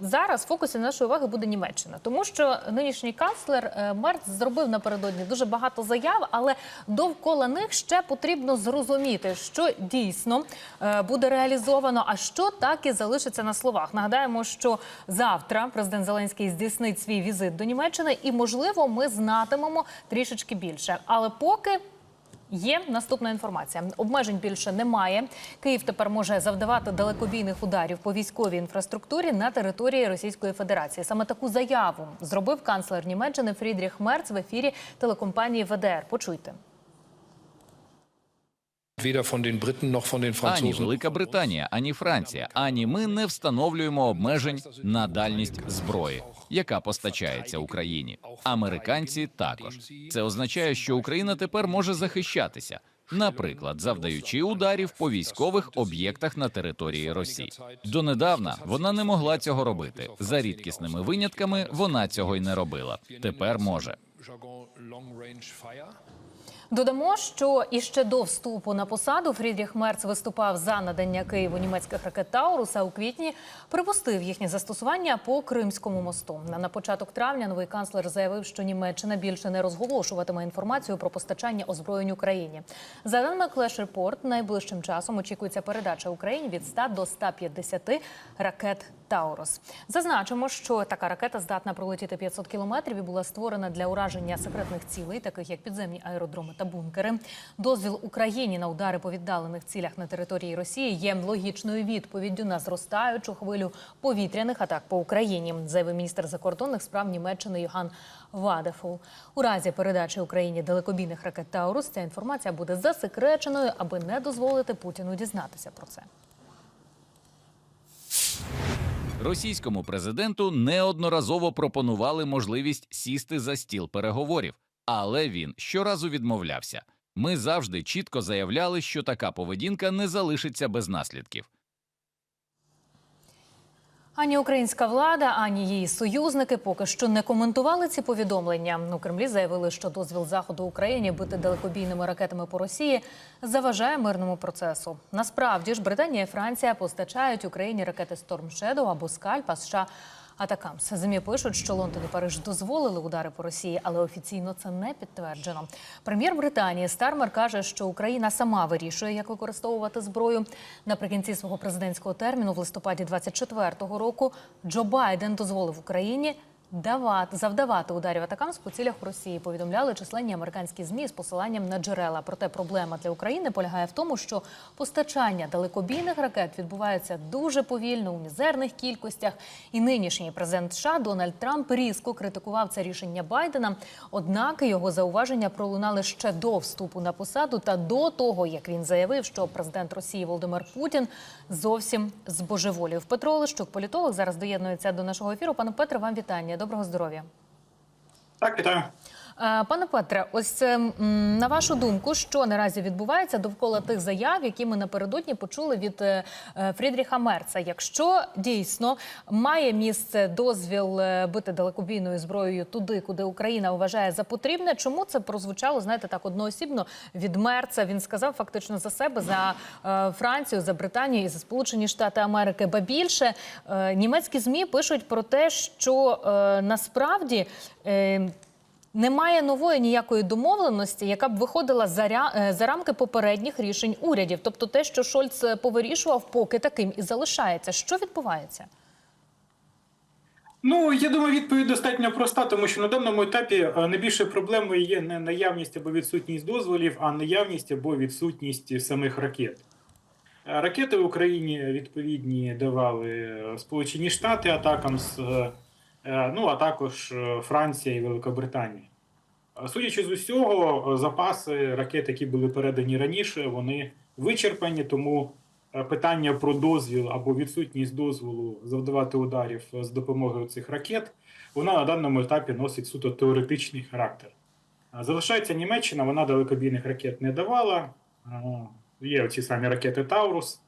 зараз в фокусі нашої уваги буде Німеччина, тому що нинішній канцлер е, Мерц зробив напередодні дуже багато заяв, але довкола них ще потрібно зрозуміти, що дійсно е, буде реалізовано, а що так і залишиться на словах. Нагадаємо, що завтра президент Зеленський здійснить свій візит до Німеччини, і можливо, ми знатимемо трішечки більше. Але поки. Є наступна інформація. Обмежень більше немає. Київ тепер може завдавати далекобійних ударів по військовій інфраструктурі на території Російської Федерації. Саме таку заяву зробив канцлер Німеччини Фрідріх Мерц в ефірі телекомпанії ВДР. Почуйте. Ані. Велика Британія, ані Франція, ані ми не встановлюємо обмежень на дальність зброї, яка постачається Україні. Американці також. Це означає, що Україна тепер може захищатися, наприклад, завдаючи ударів по військових об'єктах на території Росії. Донедавна вона не могла цього робити. За рідкісними винятками вона цього й не робила. Тепер може. Додамо, що іще до вступу на посаду Фрідріх Мерц виступав за надання Києву німецьких ракет Таурус, а у квітні припустив їхнє застосування по Кримському мосту. На початок травня новий канцлер заявив, що Німеччина більше не розголошуватиме інформацію про постачання озброєнь Україні. За даними Clash Report, найближчим часом очікується передача Україні від 100 до 150 ракет Таурус. Зазначимо, що така ракета здатна пролетіти 500 кілометрів і була створена для ураження секретних цілей, таких як підземні аеродроми та бункери. Дозвіл Україні на удари по віддалених цілях на території Росії є логічною відповіддю на зростаючу хвилю повітряних атак по Україні, заявив міністр закордонних справ Німеччини Йоган Вадефул. У разі передачі Україні далекобійних ракет Таурус ця інформація буде засекреченою, аби не дозволити Путіну дізнатися про це. Російському президенту неодноразово пропонували можливість сісти за стіл переговорів, але він щоразу відмовлявся. Ми завжди чітко заявляли, що така поведінка не залишиться без наслідків. Ані українська влада, ані її союзники поки що не коментували ці повідомлення. У Кремлі заявили, що дозвіл заходу Україні бити далекобійними ракетами по Росії заважає мирному процесу. Насправді ж Британія і Франція постачають Україні ракети Storm Shadow або Скальп, а США Атакамс. ЗМІ пишуть, що Лондон і Париж дозволили удари по Росії, але офіційно це не підтверджено. Прем'єр Британії Стармер каже, що Україна сама вирішує, як використовувати зброю. Наприкінці свого президентського терміну в листопаді 24-го року Джо Байден дозволив Україні. Давати завдавати ударів атакам по цілях Росії повідомляли численні американські змі з посиланням на джерела. Проте проблема для України полягає в тому, що постачання далекобійних ракет відбувається дуже повільно у мізерних кількостях. І нинішній президент США Дональд Трамп різко критикував це рішення Байдена. Однак його зауваження пролунали ще до вступу на посаду та до того, як він заявив, що президент Росії Володимир Путін зовсім збожеволів. Петро Олещук, політолог, зараз доєднується до нашого ефіру. Пане Петре, вам вітання. Доброго здоров'я. Так, вітаю. Е, Пане Петре, ось на вашу думку, що наразі відбувається довкола тих заяв, які ми напередодні почули від е, е, Фрідріха Мерца. Якщо дійсно має місце дозвіл бити далекобійною зброєю туди, куди Україна вважає за потрібне, чому це прозвучало, знаєте, так одноосібно від Мерца? Він сказав фактично за себе, за Францію, за Британію і за Сполучені Штати Америки. Ба більше німецькі змі пишуть про те, що насправді. Немає нової ніякої домовленості, яка б виходила за, ря... е, за рамки попередніх рішень урядів. Тобто, те, що Шольц е, повирішував, поки таким і залишається. Що відбувається? Ну я думаю, відповідь достатньо проста, тому що на даному етапі е, найбільшою проблемою є не наявність або відсутність дозволів, а наявність або відсутність самих ракет. Ракети в Україні відповідні давали Сполучені Штати атакам з ну а також е, Франція і Великобританія. Е, Судячи з усього, е, запаси ракет, які були передані раніше, вони вичерпані, тому е, питання про дозвіл або відсутність дозволу завдавати ударів е, з допомогою цих ракет, вона на даному етапі носить суто теоретичний характер. Е, Залишається Німеччина, вона далекобійних ракет не давала. Е, Є ці самі ракети Таурус.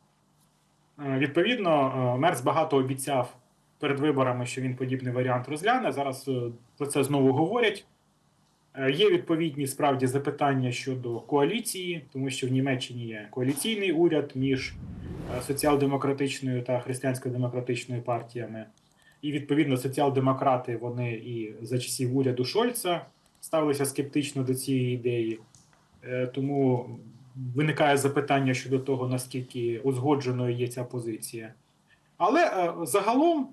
Е, Відповідно, е, Мерц багато обіцяв перед виборами, що він подібний варіант розгляне. Зараз е, про це знову говорять. Е, Є відповідні справді запитання щодо коаліції, тому що в Німеччині є коаліційний уряд між е, соціал-демократичною та християнсько-демократичною партіями. І відповідно соціал-демократи вони і за часів уряду Шольца ставилися скептично до цієї ідеї. Тому виникає запитання щодо того, наскільки узгодженою є ця позиція. Але загалом,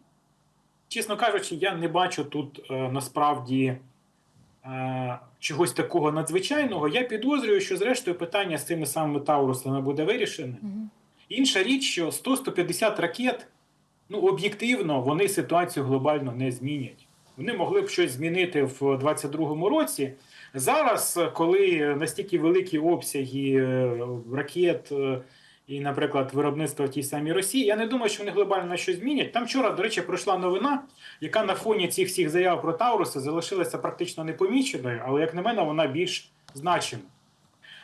чесно кажучи, я не бачу тут е, насправді е, чогось такого надзвичайного. Я підозрюю, що зрештою питання з цими самими Таурусами буде вирішене. Мгм. Інша річ, що 100-150 ракет, ну об'єктивно, вони ситуацію глобально не змінять. Вони могли б щось змінити в 22-му році. Зараз, коли настільки великі обсяги е, ракет е, і, наприклад, виробництво в тій самій Росії, я не думаю, що вони глобально щось змінять. Там вчора, до речі, пройшла новина, яка на фоні цих всіх заяв про Тауруси залишилася практично непоміченою, але, як на мене, вона більш значима.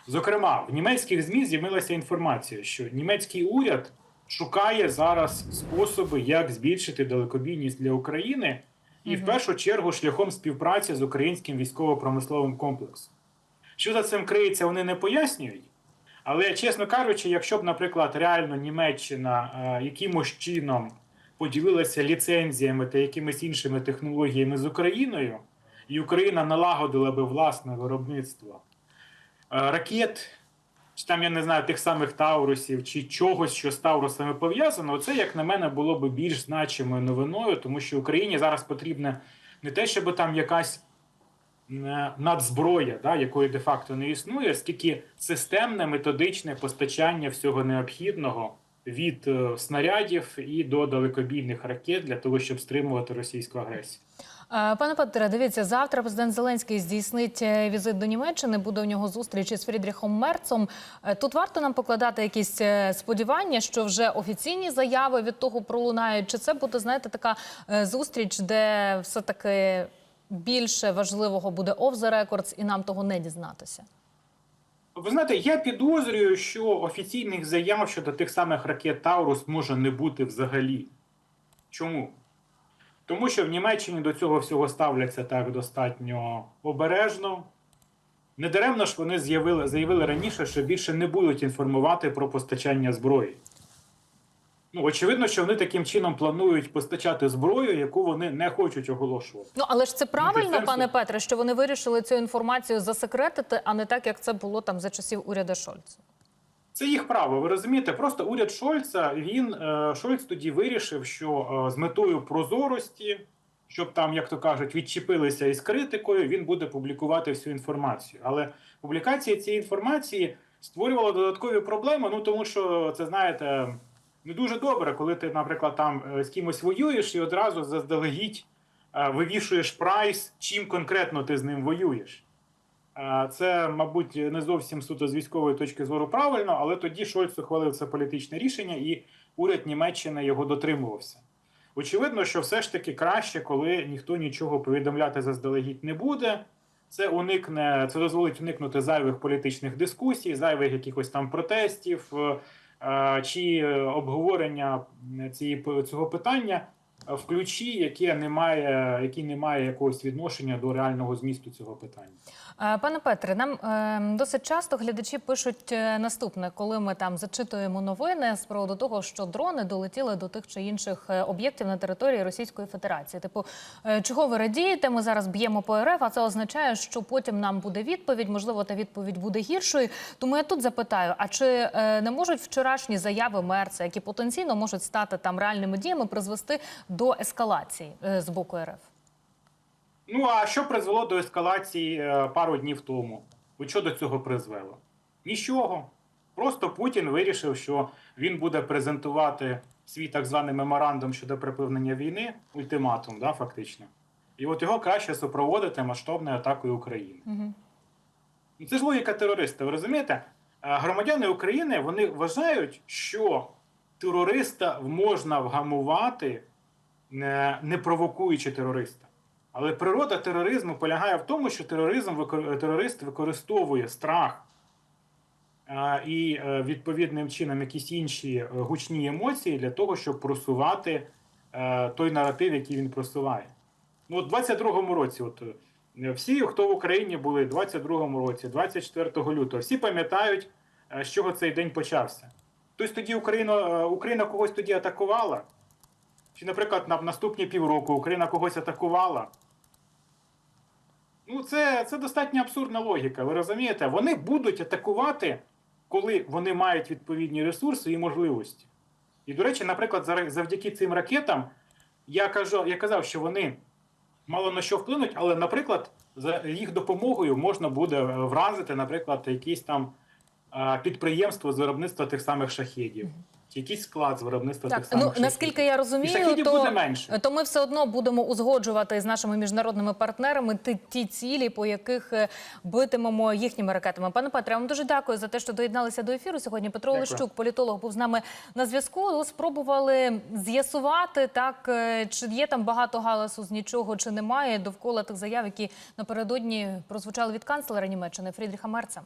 Зокрема, в німецьких ЗМІ з'явилася інформація, що німецький уряд шукає зараз способи, як збільшити далекобійність для України, і в першу чергу шляхом співпраці з українським військово-промисловим комплексом. Що за цим криється, вони не пояснюють. Але, чесно кажучи, якщо б, наприклад, реально Німеччина е, якимось чином поділилася ліцензіями та якимись іншими технологіями з Україною, і Україна налагодила би власне виробництво е, ракет, чи там, я не знаю, тих самих Таурусів, чи чогось, що з Таурусами пов'язано, це, як на мене, було б більш значимою новиною, тому що Україні зараз потрібна не те, щоб там якась надзброя, да, якої де-факто не існує, скільки системне методичне постачання всього необхідного від е, снарядів і до далекобійних ракет для того, щоб стримувати російську агресію. Е, Пане Петре, дивіться, завтра президент Зеленський здійснить е, візит до Німеччини. Буде у нього зустріч із Фрідріхом Мерцом. Е, Тут варто нам покладати якісь е, сподівання, що вже офіційні заяви від того пролунають. Чи це буде знаєте така е, зустріч, де все таки більше важливого буде off the records, і нам того не дізнатися? Ви знаєте, я підозрюю, що офіційних заяв щодо тих самих ракет Таурус може не бути взагалі. Чому? Тому що в Німеччині до цього всього ставляться так достатньо обережно. Недаремно ж вони заявили раніше, що більше не будуть інформувати про постачання зброї. Ну, очевидно, що вони таким чином планують постачати зброю, яку вони не хочуть оголошувати. Ну але ж це правильно, пане Петре, що вони вирішили цю інформацію засекретити, а не так, як це було там за часів уряду Шольца. Це їх право, ви розумієте? Просто уряд Шольца він е, Шольц тоді вирішив, що е, з метою прозорості, щоб там, як то кажуть, відчепилися із критикою, він буде публікувати всю інформацію. Але публікація цієї інформації створювала додаткові проблеми. Ну тому що це знаєте не дуже добре, коли ти, наприклад, там е, з кимось воюєш і одразу заздалегідь е, вивішуєш прайс, чим конкретно ти з ним воюєш. Е, Це, мабуть, не зовсім суто з військової точки зору правильно, але тоді Шольц ухвалив це політичне рішення, і уряд Німеччини його дотримувався. Очевидно, що все ж таки краще, коли ніхто нічого повідомляти заздалегідь не буде. Це уникне, це дозволить уникнути зайвих політичних дискусій, зайвих якихось там протестів чи е, обговорення цієї цього питання в ключі, яке не має, який не має якогось відношення до реального змісту цього питання. Е, Пане Петре, нам е, досить часто глядачі пишуть е, наступне, коли ми там зачитуємо новини з приводу того, що дрони долетіли до тих чи інших е, об'єктів на території Російської Федерації. Типу, чого ви радієте? Ми зараз б'ємо по РФ, а це означає, що потім нам буде відповідь. Можливо, та відповідь буде гіршою. Тому я тут запитаю: а чи не можуть вчорашні заяви Мерца, які потенційно можуть стати там реальними діями, призвести до ескалації е, з боку РФ? Ну а що призвело до ескалації е, пару днів тому? От що до цього призвело? Нічого. Просто Путін вирішив, що він буде презентувати свій так званий меморандум щодо припинення війни, ультиматум, да, фактично. І от його краще супроводити масштабною атакою України. Угу. Це ж логіка терориста. Ви розумієте? Е, Громадяни України вони вважають, що терориста можна вгамувати, не, провокуючи терориста. Але природа тероризму полягає в тому, що тероризм терорист використовує страх і е, відповідним чином якісь інші е, гучні емоції для того, щоб просувати е, той наратив, який він просуває. Ну, от 22-му році, от всі, хто в Україні були в 22-му році, 24 лютого, всі пам'ятають, з чого цей день почався. Тобто тоді Україна, Україна когось тоді атакувала. Чи, наприклад, на наступні півроку Україна когось атакувала. Ну, це, це достатньо абсурдна логіка. Ви розумієте? Вони будуть атакувати, коли вони мають відповідні ресурси і можливості. І, до речі, наприклад, завдяки цим ракетам я кажу, я казав, що вони мало на що вплинуть, але, наприклад, за їх допомогою можна буде е, вразити, наприклад, якісь там підприємство з виробництва тих самих шахедів, чи якийсь склад з виробництва Так, тих самих ну шахедів. наскільки я розумію, то, буде менше. то ми все одно будемо узгоджувати з нашими міжнародними партнерами ті, ті цілі, по яких е, битимемо їхніми ракетами. Пане Петре, я вам дуже дякую за те, що доєдналися до ефіру. Сьогодні Петро Дякую. Лещук, політолог, був з нами на зв'язку. Ну, Спробували з'ясувати так, е, чи є там багато галасу з нічого, чи немає довкола тих заяв, які напередодні прозвучали від канцлера Німеччини Фрідріха Мерца.